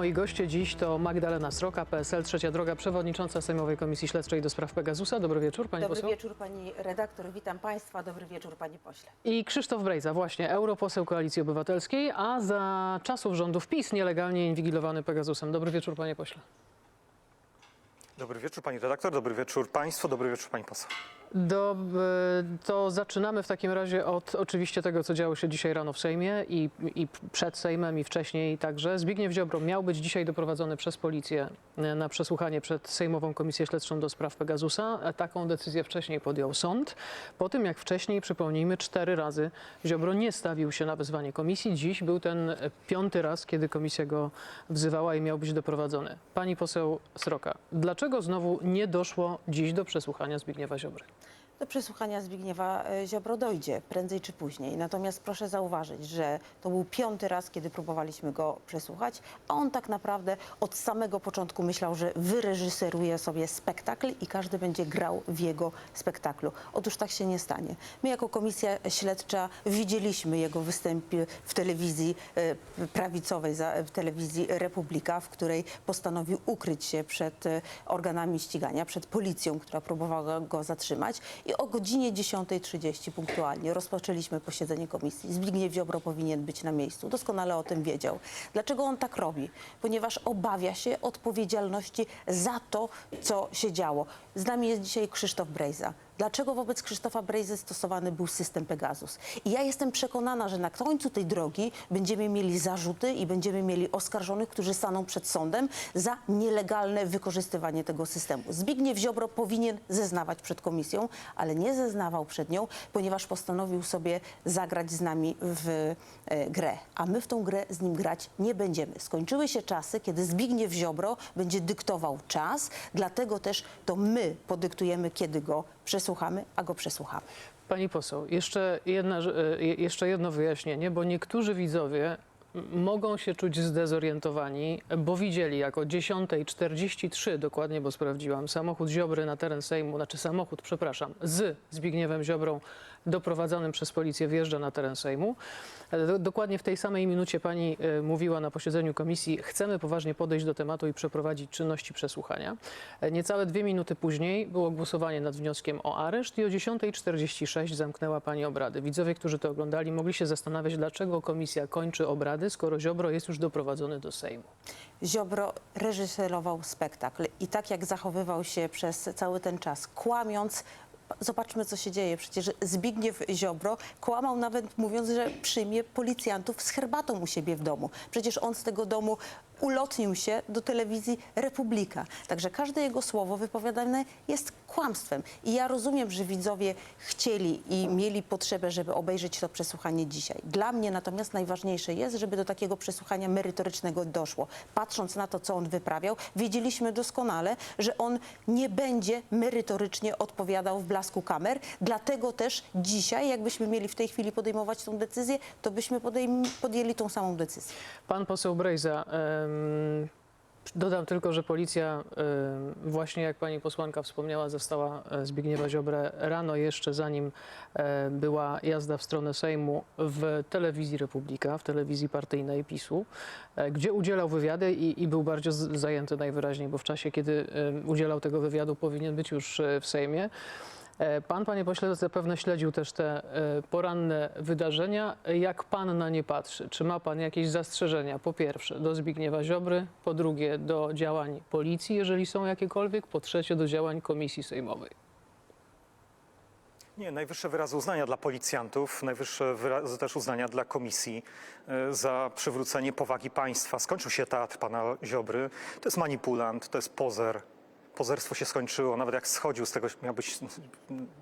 Moi goście dziś to Magdalena Sroka, PSL, Trzecia Droga, przewodnicząca Sejmowej Komisji Śledczej do spraw Pegasusa. Dobry wieczór, pani Dobry poseł. wieczór pani redaktor, witam państwa, dobry wieczór panie pośle. I Krzysztof Brejza, właśnie europoseł Koalicji Obywatelskiej, a za czasów rządów PiS nielegalnie inwigilowany Pegasusem. Dobry wieczór, panie pośle. Dobry wieczór pani redaktor, dobry wieczór państwu, dobry wieczór pani poseł. Do, to zaczynamy w takim razie od oczywiście tego, co działo się dzisiaj rano w Sejmie i, i przed Sejmem i wcześniej także. Zbigniew Ziobro miał być dzisiaj doprowadzony przez policję e, na przesłuchanie przed Sejmową Komisję Śledczą do spraw Pegasusa. E, Taką decyzję wcześniej podjął sąd. Po tym jak wcześniej, przypomnijmy, cztery razy Ziobro nie stawił się na wezwanie komisji. Dziś był ten piąty raz, kiedy komisja go wzywała i miał być doprowadzony. Pani poseł Sroka, dlaczego znowu nie doszło dziś do przesłuchania Zbigniewa Ziobry? Do przesłuchania Zbigniewa e, Ziobro dojdzie prędzej czy później. Natomiast proszę zauważyć, że to był piąty raz, kiedy próbowaliśmy go przesłuchać, a on tak naprawdę od samego początku myślał, że wyreżyseruje sobie spektakl i każdy będzie grał w jego spektaklu. Otóż tak się nie stanie. My jako komisja śledcza widzieliśmy jego występy w telewizji e, prawicowej, w telewizji Republika, w której postanowił ukryć się przed e, organami ścigania, przed policją, która próbowała go zatrzymać. I o godzinie 10.30 punktualnie rozpoczęliśmy posiedzenie komisji. Zbigniew Ziobro powinien być na miejscu. Doskonale o tym wiedział. Dlaczego on tak robi? Ponieważ obawia się odpowiedzialności za to, co się działo. Z nami jest dzisiaj Krzysztof Brejza. Dlaczego wobec Krzysztofa Brejzy stosowany był system Pegasus? I ja jestem przekonana, że na końcu tej drogi będziemy mieli zarzuty i będziemy mieli oskarżonych, którzy staną przed sądem za nielegalne wykorzystywanie tego systemu. Zbigniew Ziobro powinien zeznawać przed komisją, ale nie zeznawał przed nią, ponieważ postanowił sobie zagrać z nami w e, grę. A my w tą grę z nim grać nie będziemy. Skończyły się czasy, kiedy Zbigniew Ziobro będzie dyktował czas, dlatego też to my podyktujemy, kiedy go przesłuchamy, a go przesłuchamy. Pani poseł, jeszcze, jedna, e, je- jeszcze jedno wyjaśnienie, bo niektórzy widzowie mogą się czuć zdezorientowani, bo widzieli jako 10.43 dokładnie, bo sprawdziłam, samochód Ziobry na teren Sejmu, znaczy samochód, przepraszam, z Zbigniewem Ziobrą doprowadzanym przez policję wjeżdża na teren Sejmu. E, do- Dokładnie w tej samej minucie pani e, mówiła na posiedzeniu komisji, chcemy poważnie podejść do tematu i przeprowadzić czynności przesłuchania. E, Niecałe dwie minuty później było głosowanie nad wnioskiem o areszt i o 10.46 zamknęła pani obrady. Widzowie, którzy to oglądali, mogli się zastanawiać, dlaczego komisja kończy obrady, skoro Ziobro jest już doprowadzony do Sejmu. Ziobro reżyserował spektakl i tak jak zachowywał się przez cały ten czas, kłamiąc, zobaczmy co się dzieje. Przecież Zbigniew Ziobro kłamał nawet mówiąc, że przyjmie policjantów z herbatą u siebie w domu. Przecież on z tego domu ulotnił się do telewizji Republika. Także każde jego słowo wypowiadane jest kłamstwem. I ja rozumiem, że widzowie chcieli i mieli potrzebę, żeby obejrzeć to przesłuchanie dzisiaj. Dla mnie natomiast najważniejsze jest, żeby do takiego przesłuchania merytorycznego doszło. Patrząc na to, co on wyprawiał, wiedzieliśmy doskonale, że on nie będzie merytorycznie odpowiadał w blasku kamer. Dlatego też dzisiaj, jakbyśmy mieli w tej chwili podejmować tą decyzję, to byśmy podejm- podjęli tą samą decyzję. Pan poseł Brejza, dodam tylko, że policja, właśnie jak pani posłanka wspomniała, zastała e, Zbigniewa Ziobrę rano jeszcze zanim e, była jazda w stronę Sejmu w telewizji Republika, w telewizji partyjnej PiSu, e, gdzie udzielał wywiady i, i był bardzo zajęty najwyraźniej, bo w czasie, kiedy udzielał tego wywiadu, powinien być już w Sejmie. E, Pan, panie pośle, zapewne śledził też te e, poranne wydarzenia. Jak pan na nie patrzy? Czy ma pan jakieś zastrzeżenia? Po pierwsze, do Zbigniewa Ziobry, po drugie, do działań policji, jeżeli są jakiekolwiek, po trzecie, do działań komisji sejmowej. Nie, najwyższe wyrazy uznania dla policjantów, najwyższe wyrazy też uznania dla komisji e, za przywrócenie powagi państwa. Skończył się teatr pana Ziobry. To jest manipulant, to jest pozer. Pozerstwo się skończyło. Nawet jak schodził z tego, miał być,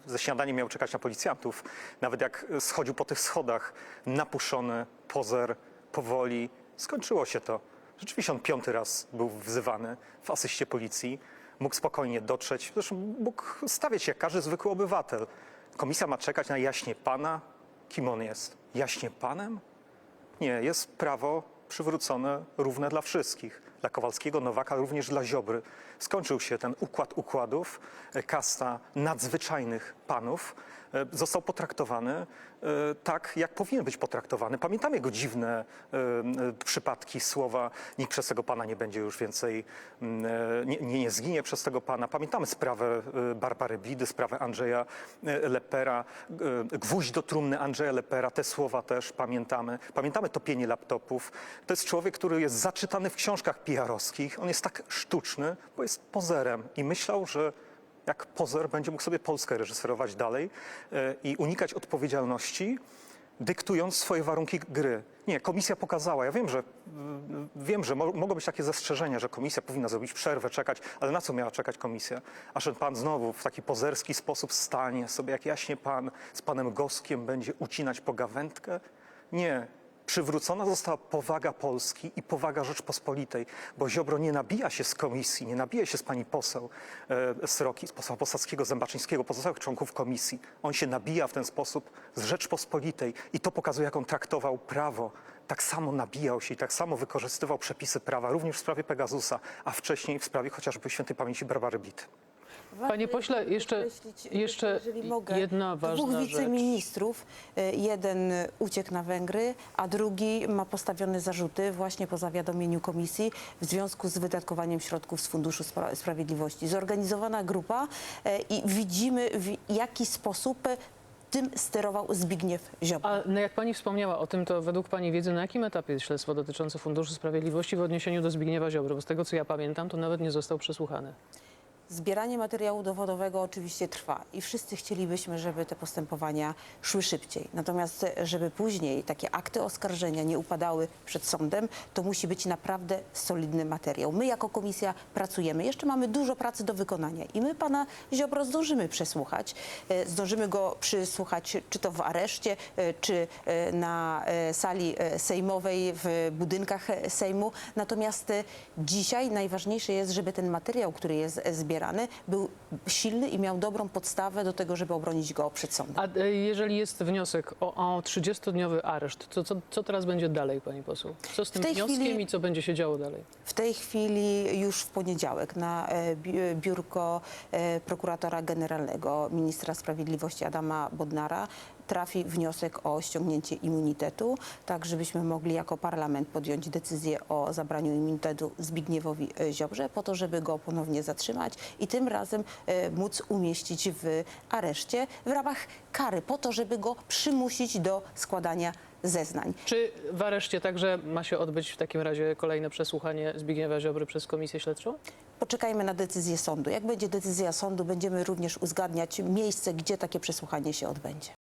ze śniadaniem miał czekać na policjantów. Nawet jak schodził po tych schodach, napuszony, pozer, powoli. Skończyło się to. Rzeczywiście on piąty raz był wzywany w asyście policji. Mógł spokojnie dotrzeć. Zresztą mógł stawiać jak każdy zwykły obywatel. Komisja ma czekać na jaśnie pana? Kim on jest? Jaśnie panem? Nie, jest prawo przywrócone równe dla wszystkich. Dla Kowalskiego, Nowaka, również dla Ziobry. Skończył się ten układ układów, e, kasta nadzwyczajnych panów. E, Został potraktowany e, tak, jak powinien być potraktowany. Pamiętamy jego dziwne e, przypadki, słowa, nikt przez tego pana nie będzie już więcej, mm, nie, nie, nie zginie przez tego pana. Pamiętamy sprawę Barbary Bidy, sprawę Andrzeja Lepera, gwóźdź do trumny Andrzeja Lepera, te słowa też pamiętamy. Pamiętamy topienie laptopów. To jest człowiek, który jest zaczytany w książkach PR-owskich. On jest tak sztuczny, bo jest pozerem i myślał, że jak pozer będzie mógł sobie Polskę reżyserować dalej e, i unikać odpowiedzialności, dyktując swoje warunki gry. Nie, komisja pokazała. Ja wiem, że mm, wiem, że mo- mogą być takie zastrzeżenia, że komisja powinna zrobić przerwę, czekać, ale na co miała czekać komisja? A że pan znowu w taki pozerski sposób stanie sobie, jak jaśnie pan z panem Goskiem będzie ucinać pogawędkę? Nie. Przywrócona została powaga Polski i powaga Rzeczpospolitej, bo Ziobro nie nabija się z komisji, nie nabija się z pani poseł e, Sroki, z posła Posadzkiego, Zębaczyńskiego, pozostałych członków komisji. On się nabija w ten sposób z Rzeczpospolitej i to pokazuje, jak on traktował prawo. Tak samo nabijał się i tak samo wykorzystywał przepisy prawa, również w sprawie Pegasusa, a wcześniej w sprawie chociażby świętej pamięci Barbary Bit. Panie pośle, jeszcze- jeszcze mogę, jedna ważna Dwóch wiceministrów, e, jeden uciekł na Węgry, a drugi ma postawione zarzuty właśnie po zawiadomieniu komisji w związku z wydatkowaniem środków z Funduszu Spra- Sprawiedliwości. Zorganizowana grupa e, i widzimy w jaki sposób e, tym sterował Zbigniew Ziobro. A no jak pani wspomniała o tym, to według pani wiedzy na jakim etapie jest śledztwo dotyczące Funduszu Sprawiedliwości w odniesieniu do Zbigniewa Ziobry? Bo z tego co ja pamiętam, to nawet nie został przesłuchany. Zbieranie materiału dowodowego oczywiście trwa i wszyscy chcielibyśmy, żeby te postępowania szły szybciej. Natomiast, żeby później takie akty oskarżenia nie upadały przed sądem, to musi być naprawdę solidny materiał. My jako komisja pracujemy. Jeszcze mamy dużo pracy do wykonania i my pana Ziobro zdążymy przesłuchać. E, Zdążymy go przysłuchać czy to w areszcie, e, czy e, na sali sejmowej w budynkach Sejmu. Natomiast dzisiaj najważniejsze jest, żeby ten materiał, który jest e, był silny i miał dobrą podstawę do tego, żeby obronić go przed sądem. A e, jeżeli jest wniosek o, o 30-dniowy areszt, to co, co teraz będzie dalej, pani poseł? Co z tym tej wnioskiem chwili- i co będzie się działo dalej? W tej chwili już w poniedziałek na e, bi- e, biurko e, prokuratora generalnego ministra sprawiedliwości Adama Bodnara trafi wniosek o ściągnięcie immunitetu, tak żebyśmy mogli jako parlament podjąć decyzję o zabraniu immunitetu Zbigniewowi e, Ziobrze po to, żeby go ponownie zatrzymać i tym razem e, móc umieścić w areszcie w ramach kary po to, żeby go przymusić do składania zeznań. Czy w areszcie także ma się odbyć w takim razie kolejne przesłuchanie Zbigniewa Ziobry przez komisję śledczą? Poczekajmy na decyzję sądu. Jak będzie decyzja sądu, będziemy również uzgadniać miejsce, gdzie takie przesłuchanie się odbędzie.